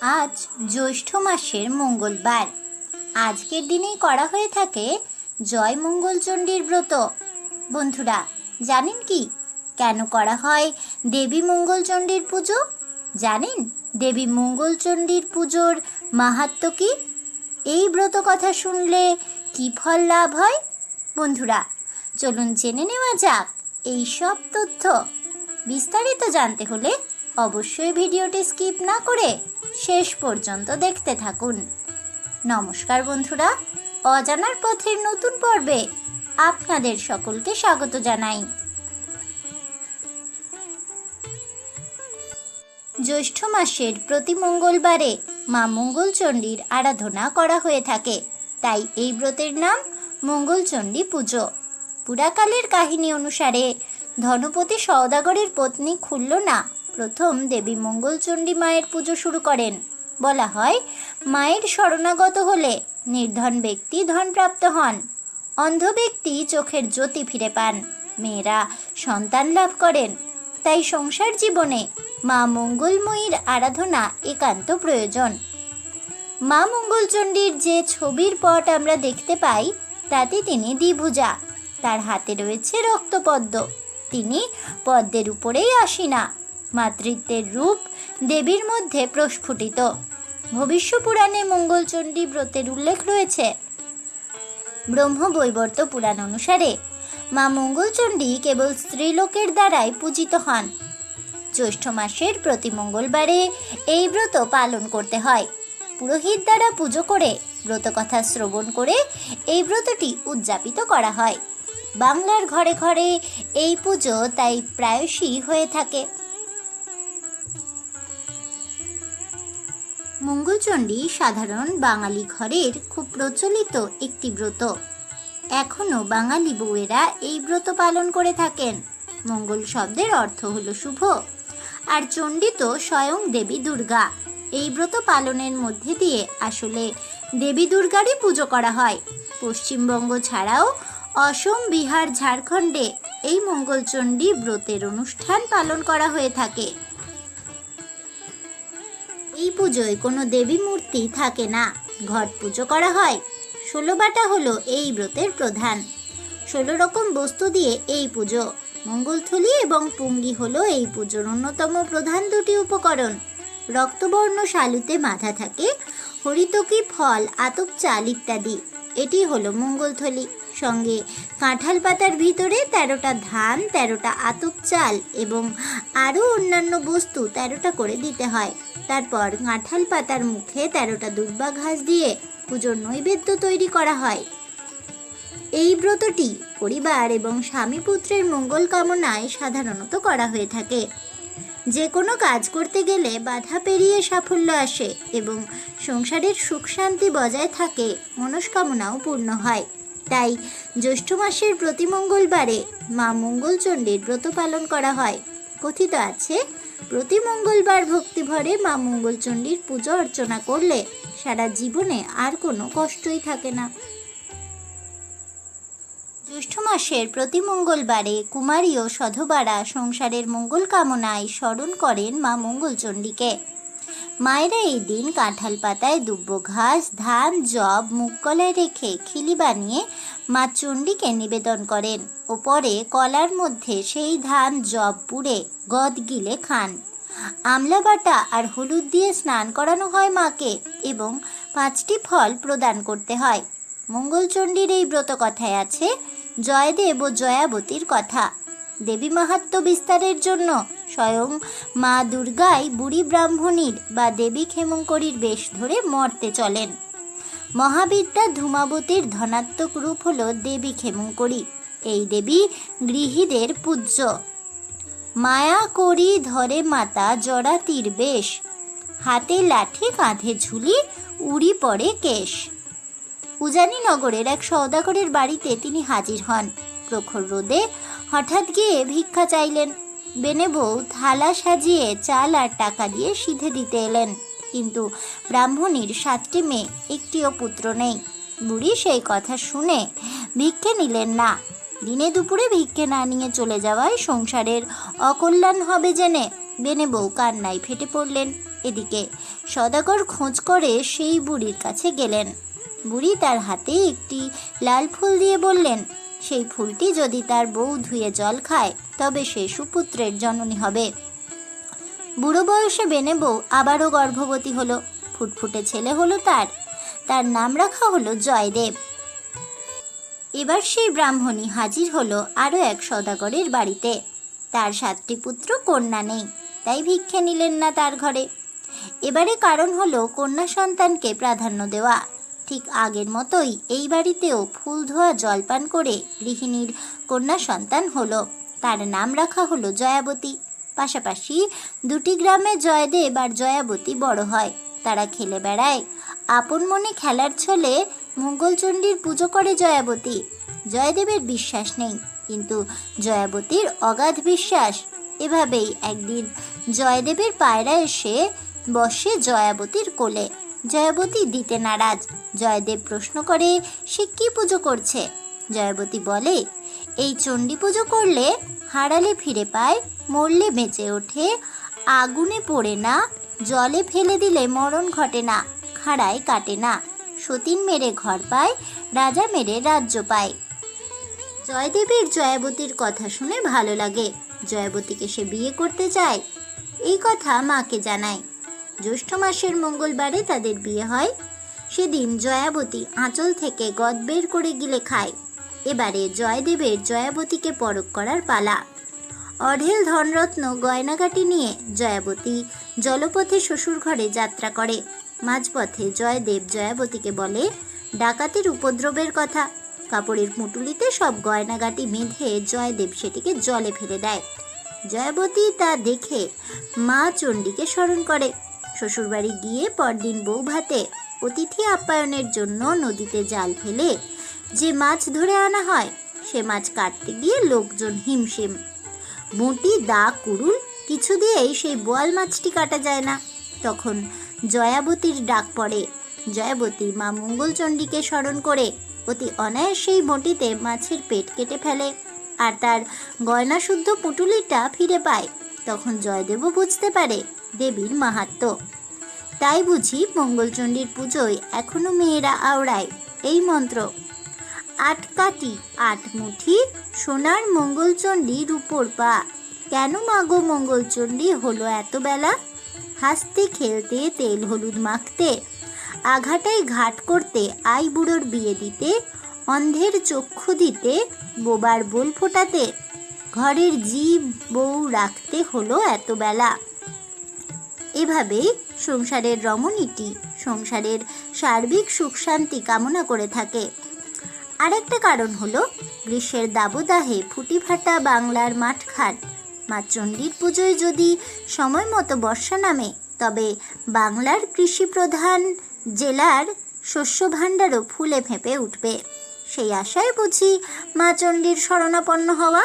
আজ জ্যৈষ্ঠ মাসের মঙ্গলবার। আজকের দিনেই করা হয়ে থাকে জয় মঙ্গলচণ্ডীর ব্রত। বন্ধুরা, জানেন কি? কেন করা হয় দেবী মঙ্গলচণ্ডীর পুজো? জানেন দেবী মঙ্গলচণ্ডীর পুজোর মাহাত্ম্য কি? এই ব্রত কথা শুনলে কি ফল লাভ হয়? বন্ধুরা, চলুন জেনে নেওয়া যাক এই সব তথ্য। বিস্তারিত জানতে হলে অবশ্যই ভিডিওটি স্কিপ না করে শেষ পর্যন্ত দেখতে থাকুন। নমস্কার বন্ধুরা, অজানার পথের নতুন পর্বে আপনাদের সকলকে স্বাগত জানাই। জ্যৈষ্ঠ মাসের প্রতি মঙ্গলবারে মা মঙ্গলচণ্ডীর আরাধনা করা হয়ে থাকে। তাই এই ব্রতের নাম মঙ্গলচণ্ডী পুজো। পুরাকালের কাহিনী অনুসারে ধনপতি সওদাগরের পত্নী খুল্লনা প্রথম দেবী মঙ্গলচণ্ডী মায়ের পুজো শুরু করেন। বলা হয়, মায়ের শরণাগত হলে নির্ধন ব্যক্তি ধনপ্রাপ্ত হন। অন্ধ ব্যক্তি চোখের জ্যোতি ফিরে পান। মেয়েরা সন্তান লাভ করেন। তাই সংসার জীবনে মা মঙ্গলময়ীর আরাধনা একান্ত প্রয়োজন। মা মঙ্গলচণ্ডীর যে ছবির পট আমরা দেখতে পাই, তাতে তিনি দ্বিভুজা। তার হাতে রয়েছে রক্তপদ্ম। তিনি পদ্মের উপরেই আসিনা। মাতৃত্বের রূপ দেবীর মধ্যে প্রস্ফুটিত। ভবিষ্য পুরাণে মঙ্গলচণ্ডী ব্রতের উল্লেখ রয়েছে। ব্রহ্ম বৈবর্ত পুরাণ অনুসারে মা মঙ্গলচণ্ডী কেবল স্ত্রীলোকের দ্বারাই পূজিত হন। জ্যৈষ্ঠ মাসের প্রতি মঙ্গলবারে এই ব্রত পালন করতে হয়। পুরোহিত দ্বারা পুজো করে ব্রতকথা শ্রবণ করে এই ব্রতটি উদযাপিত করা হয়। বাংলার ঘরে ঘরে এই পুজো তাই প্রায়শই হয়ে থাকে। মঙ্গলচণ্ডী সাধারণ বাঙালি ঘরের খুব প্রচলিত একটি ব্রত। এখনও বাঙালি বউয়েরা এই ব্রত পালন করে থাকেন। মঙ্গল শব্দের অর্থ হলো শুভ। আর চণ্ডী তো স্বয়ং দেবী দুর্গা। এই ব্রত পালনের মধ্যে দিয়ে আসলে দেবী দুর্গারই পুজো করা হয়। পশ্চিমবঙ্গ ছাড়াও অসম, বিহার, ঝাড়খণ্ডে এই মঙ্গলচণ্ডী ব্রতের অনুষ্ঠান পালন করা হয়ে থাকে। পুজোয় কোনো দেবী মূর্তি থাকে না। ঘট পুজো করা হয়। ষোলো বাটা হলো এই ব্রতের প্রধান। ষোলো রকম বস্তু দিয়ে এই পুজো। মঙ্গলথলি এবং পুঙ্গি হলো এই পুজোর অন্যতম প্রধান দুটি উপকরণ। রক্তবর্ণ শালুতে মাথা থাকে, হরিতকি ফল, আতপ চাল ইত্যাদি। এটি হলো মঙ্গলথলি। সঙ্গে কাঁঠাল পাতার ভিতরে তেরোটা ধান, তেরোটা আতপ চাল এবং আরও অন্যান্য বস্তু তেরোটা করে দিতে হয়। তারপর কাঁঠাল পাতার মুখে তেরোটা দুর্বা ঘাস দিয়ে পুজোর নৈবেদ্য তৈরি করা হয়। এই ব্রতটি পরিবার এবং স্বামী পুত্রের মঙ্গল কামনায় সাধারণত করা হয়ে থাকে। যে কোনো কাজ করতে গেলে বাধা পেরিয়ে সাফল্য আসে এবং সংসারের সুখ শান্তি বজায় থাকে, মনস্কামনাও পূর্ণ হয়। তাই জ্যৈষ্ঠ মাসের প্রতি মঙ্গলবারে মা মঙ্গলচণ্ডীর ব্রত পালন করা হয়। কথিত আছে প্রতি মঙ্গলবার ভক্তিভরে মা মঙ্গলচণ্ডীর পুজো অর্চনা করলে সারা জীবনে আর কোনো কষ্টই থাকে না। জ্যৈষ্ঠ মাসের প্রতি মঙ্গলবারে কুমারী ও সধবারা সংসারের মঙ্গল কামনায় স্মরণ করেন মা মঙ্গলচণ্ডীকে। মায়েরা এই দিন কাঁঠাল পাতায় দুব্ব ঘাস, ধান জব মুগকলায় রেখে খিলি বানিয়ে মা চণ্ডীকে নিবেদন করেন ও পরে কলার মধ্যে সেই ধান জব পুড়ে গদ গিলে খান। আমলা বাটা আর হলুদ দিয়ে স্নান করানো হয় মাকে এবং পাঁচটি ফল প্রদান করতে হয়। মঙ্গলচণ্ডীর এই ব্রত কথায় আছে, জয়দেব ও জয়াবতীর কথা। দেবী মাহাত্ম্য বিস্তারের জন্য স্বয়ং মা দুর্গাই বুড়ি ব্রাহ্মণীর বা দেবী ক্ষেমঙ্করীর বেশ ধরে মর্তে চলেন। মহাবিদ্যা ধূমাবতীর ধনাত্মক রূপ হল দেবী ক্ষেমঙ্করী এই দেবী গৃহীদের পূজ্য। মায়া করি ধরে মাতা, জরা তীর বেশ। হাতে লাঠি কাঁধে ঝুলি, উড়ি পড়ে কেশ। উজানি নগরের এক সওদাগরের বাড়িতে তিনি হাজির হন। প্রখর রোদে হঠাৎ গিয়ে ভিক্ষা চাইলেন। বেনে বউ থালা সাজিয়ে চাল আর টাকা দিয়ে সিধে দিতে এলেন। কিন্তু ব্রাহ্মণীর সাতটি মেয়ে একটিও পুত্র নেই। বুড়ি সেই কথা শুনে ভিক্ষে নিলেন না। দিনে দুপুরে ভিক্ষে না নিয়ে চলে যাওয়ায় সংসারের অকল্যাণ হবে জেনে বেনে বউ কান্নায় ফেটে পড়লেন। এদিকে সদাগর খোঁজ করে সেই বুড়ির কাছে গেলেন। বুড়ি তার হাতে একটি লাল ফুল দিয়ে বললেন, সেই ফুলটি যদি তার বউ ধুয়ে জল খায়, তবে সে সুপুত্রের জননী হবে। বুড়ো বয়সে বেনে বউ আবারও গর্ভবতী হলো। ফুটফুটে ছেলে হলো তার। তার নাম রাখা হলো জয়দেব। এবার সেই ব্রাহ্মণী হাজির হলো আরও এক সদাগরের বাড়িতে। তার সাতটি পুত্র, কন্যা নেই, তাই ভিক্ষে নিলেন না তার ঘরে। এবারে কারণ হলো কন্যা সন্তানকে প্রাধান্য দেওয়া। ঠিক আগের মতোই এই বাড়িতেও ফুল ধোয়া জলপান করে গৃহিণীর কন্যা সন্তান হলো। তার নাম রাখা হলো জয়াবতী। পাশাপাশি দুটি গ্রামে জয়দেব আর জয়াবতী বড় হয়। তারা খেলে বেড়ায়। আপন মনে খেলার ছলে মঙ্গলচণ্ডীর পুজো করে জয়াবতী। জয়দেবের বিশ্বাস নেই, কিন্তু জয়াবতীর অগাধ বিশ্বাস। এভাবেই একদিন জয়দেবের পায়রা এসে বসে জয়াবতীর কোলে। জয়াবতী দিতে নারাজ। জয়দেব প্রশ্ন করে, সে কি পুজো করছে? জয়াবতী বলে, এই চণ্ডী পুজো করলে হারালে ফিরে পায় মরলে বেঁচে ওঠে। আগুনে পড়ে না, জলে ফেলে দিলে মরণ ঘটে না, খাড়ায় কাটে না। সতীন মেরে ঘর পায়, রাজা মেরে রাজ্য পায়। জয়দেবের জয়াবতীর কথা শুনে ভালো লাগে, জয়াবতীকে সে বিয়ে করতে চায়। এই কথা মাকে জানায়। জ্যৈষ্ঠ মাসের মঙ্গলবারে তাদের বিয়ে হয়। সেদিন জয়াবতী আঁচল থেকে গদ বের করে গিলে খায়। এবারে জয়দেবের জয়াবতীকে পরক করার পালা। অঢেল ধনরত্ন গয়নাগাটি নিয়ে জয়াবতী জলপথে শ্বশুর ঘরে যাত্রা করে। মাঝপথে জয়দেব জয়াবতীকে বলে, ডাকাতের উপদ্রবের কথা। কাপড়ের পুঁটুলিতে সব গয়নাগাটি বেঁধে জয়দেব সেটিকে জলে ফেলে দেয়। জয়াবতী তা দেখে মা চণ্ডীকে স্মরণ করে। শ্বশুরবাড়ি গিয়ে পরদিন বউ ভাতে অতিথি আপ্যায়নের জন্য নদীতে জাল ফেলে যে মাছ ধরে আনা হয়, সে মাছ কাটতে গিয়ে লোকজন হিমশিম বঁটি দা কুড়ুল কিছু দিয়েই সেই বোয়াল মাছটি কাটা যায় না। তখন জয়াবতীর ডাক পড়ে। জয়াবতী মা মঙ্গলচণ্ডীকে স্মরণ করে অতি অনায়াসেই বঁটিতে মাছের পেট কেটে ফেলে আর তার গয়নাশুদ্ধ পুটুলিটা ফিরে পায়। তখন জয়দেবও বুঝতে পারে দেবীর মাহাত্ম্য তাই বুঝি মঙ্গলচণ্ডীর পুজোয় এখনও মেয়েরা আওড়ায়। এই মন্ত্র আট কাটি আট মুঠি সোনার মঙ্গলচণ্ডী রূপোর পা। কেন মাগো মঙ্গলচণ্ডী হলো এত বেলা? হাসতে, খেলতে, তেল হলুদ মাখতে, আঘাটাই ঘাট করতে, আই বুড়োর বিয়ে দিতে, অন্ধের চক্ষু দিতে, বোবার বোল ফোটাতে, ঘরের জীব বউ রাখতে হলো এত বেলা। এভাবেই সংসারের রমণীটি, সংসারের সার্বিক সুখ শান্তি কামনা করে থাকে। আরেকটা কারণ হলো, গ্রীষ্মের দাবদাহে ফুটি ফাটা বাংলার মাঠঘাট। মা চণ্ডীর পুজোয় যদি সময় মতো বর্ষা নামে, তবে বাংলার কৃষি প্রধান জেলার শস্য ভাণ্ডারও ফুলে ফেঁপে উঠবে। সেই আশায় বুঝি মা চণ্ডীর শরণাপন্ন হওয়া।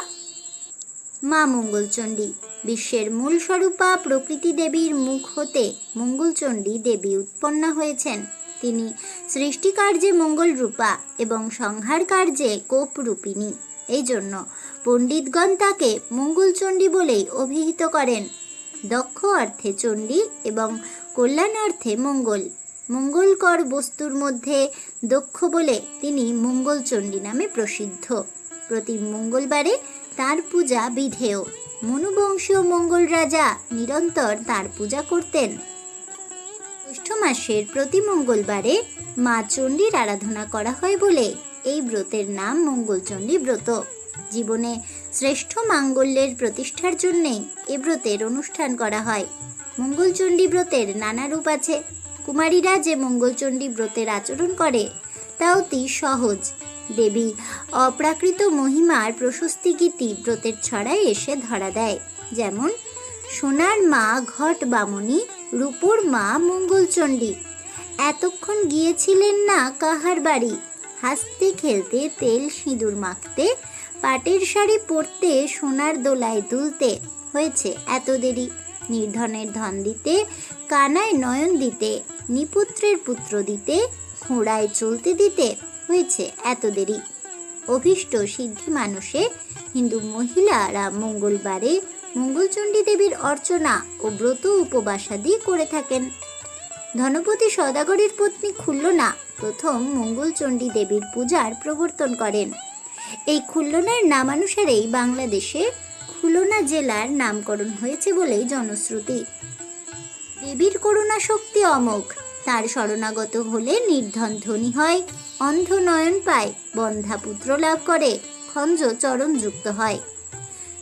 মা মঙ্গলচণ্ডী, বিশ্বের মূল স্বরূপা প্রকৃতি দেবীর মুখ হতে মঙ্গলচণ্ডী দেবী উৎপন্ন হয়েছেন। তিনি সৃষ্টিকার্যে মঙ্গল রূপা এবং সংহার কার্যে কোপ রূপিণী এই জন্য পণ্ডিতগণ তাকে মঙ্গলচণ্ডী বলেই অভিহিত করেন। দক্ষ অর্থে চণ্ডী এবং কল্যাণ অর্থে মঙ্গল। মঙ্গলকর বস্তুর মধ্যে দক্ষ বলে তিনি মঙ্গলচণ্ডী নামে প্রসিদ্ধ। প্রতি মঙ্গলবারে তার পূজা বিধেয়। মনুবংশীয় মঙ্গল রাজা নিরন্তর তার পূজা করতেন। মাসের প্রতি মঙ্গলবারে মা চণ্ডীর আরাধনা করা হয় বলে এই ব্রতের নাম মঙ্গলচণ্ডী ব্রত। জীবনে শ্রেষ্ঠ মাঙ্গল্যের প্রতিষ্ঠার জন্যেই এ ব্রতের অনুষ্ঠান করা হয়। মঙ্গলচণ্ডী ব্রতের নানা রূপ আছে। কুমারীরা যে মঙ্গলচণ্ডী ব্রতের আচরণ করে, তা অতি সহজ। দেবী অপ্রাকৃত মহিমার প্রশস্তি গীতি ব্রতের ছড়ায় এসে ধরা দেয়। যেমন, সোনার মা ঘট বামনী রূপোর মা মঙ্গলচণ্ডী। এতক্ষণ গিয়েছিলেন না কাহার বাড়ি? হাসতে, খেলতে, তেল সিঁদুর মাখতে, পাটের শাড়ি পরতে, সোনার দোলায় দুলতে হয়েছে এত দেরি। নির্ধনের ধন দিতে, কানায় নয়ন দিতে, নিপুত্রের পুত্র দিতে, ঘোড়ায় চলতে দিতে হয়েছে এত দেরি। অভীষ্ট সিদ্ধি মানুষে হিন্দু মহিলারা মঙ্গলবারে মঙ্গলচণ্ডী দেবীর অর্চনা ও ব্রত উপবাসাদি করে থাকেন। ধনপতি সদাগরের পত্নী খুল্লনা প্রথম মঙ্গলচণ্ডী দেবীর পূজার প্রবর্তন করেন। এই খুল্লনার নামানুসারেই বাংলাদেশে খুলনা জেলার নামকরণ হয়েছে বলেই জনশ্রুতি। দেবীর করুণা শক্তি অমোঘ, তার শরণাগত হলে নির্ধন ধনী হয় অন্ধ নয়ন পায় বন্ধা পুত্র লাভ করে, খঞ্জ চরণযুক্ত হয়।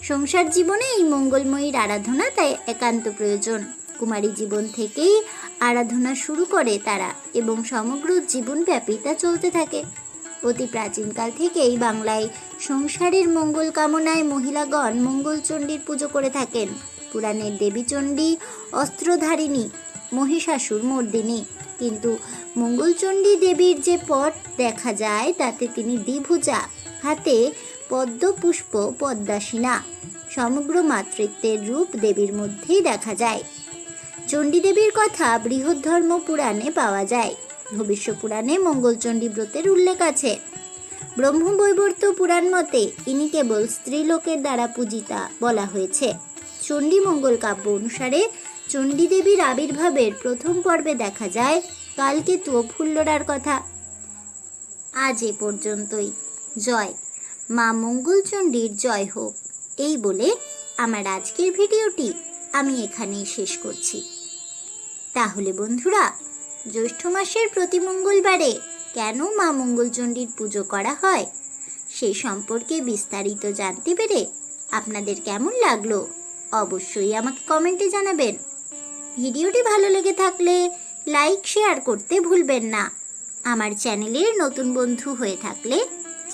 সংসার জীবনে এই মঙ্গলময়ীর আরাধনা তাই একান্ত প্রয়োজন। কুমারী জীবন থেকেই আরাধনা শুরু করে তারা এবং সমগ্র জীবনব্যাপী তা চলতে থাকে। অতি প্রাচীনকাল থেকেই বাংলায় সংসারের মঙ্গল কামনায় মহিলাগণ মঙ্গলচণ্ডীর পুজো করে থাকেন। পুরাণের দেবীচণ্ডী, অস্ত্রধারিণী, মহিষাসুর মর্দিনী। কিন্তু মঙ্গলচণ্ডী দেবীর যে পট দেখা যায়, তাতে তিনি দ্বিভুজা, হাতে পদ্ম পুষ্প পদ্মাসীনা। সমগ্র মাতৃত্বের রূপ দেবীর মধ্যেই দেখা যায়। চণ্ডী দেবীর কথা বৃহদ্ধর্ম পুরাণে পাওয়া যায়। ভবিষ্য পুরাণে মঙ্গলচণ্ডী ব্রতের উল্লেখ আছে। ব্রহ্মবৈবর্ত পুরাণ মতে ইনি কেবল স্ত্রীলোকের দ্বারা পূজিতা বলা হয়েছে। চণ্ডী মঙ্গল কাব্য অনুসারে চণ্ডী দেবীর আবির্ভাবের প্রথম পর্বে দেখা যায় কালকেতু ও ফুল্লরার কথা। আজ এ পর্যন্তই। জয়। মা মঙ্গলচণ্ডীর জয় হোক। এই বলে আমার আজকের ভিডিওটি আমি এখানেই শেষ করছি। তাহলে বন্ধুরা, জ্যৈষ্ঠ মাসের প্রতি মঙ্গলবারে কেন মা মঙ্গলচণ্ডীর পুজো করা হয় সেই সম্পর্কে বিস্তারিত জানতে পেরে আপনাদের কেমন লাগল অবশ্যই আমাকে কমেন্টে জানাবেন। ভিডিওটি ভালো লেগে থাকলে লাইক, শেয়ার করতে ভুলবেন না। আমার চ্যানেলের নতুন বন্ধু হয়ে থাকলে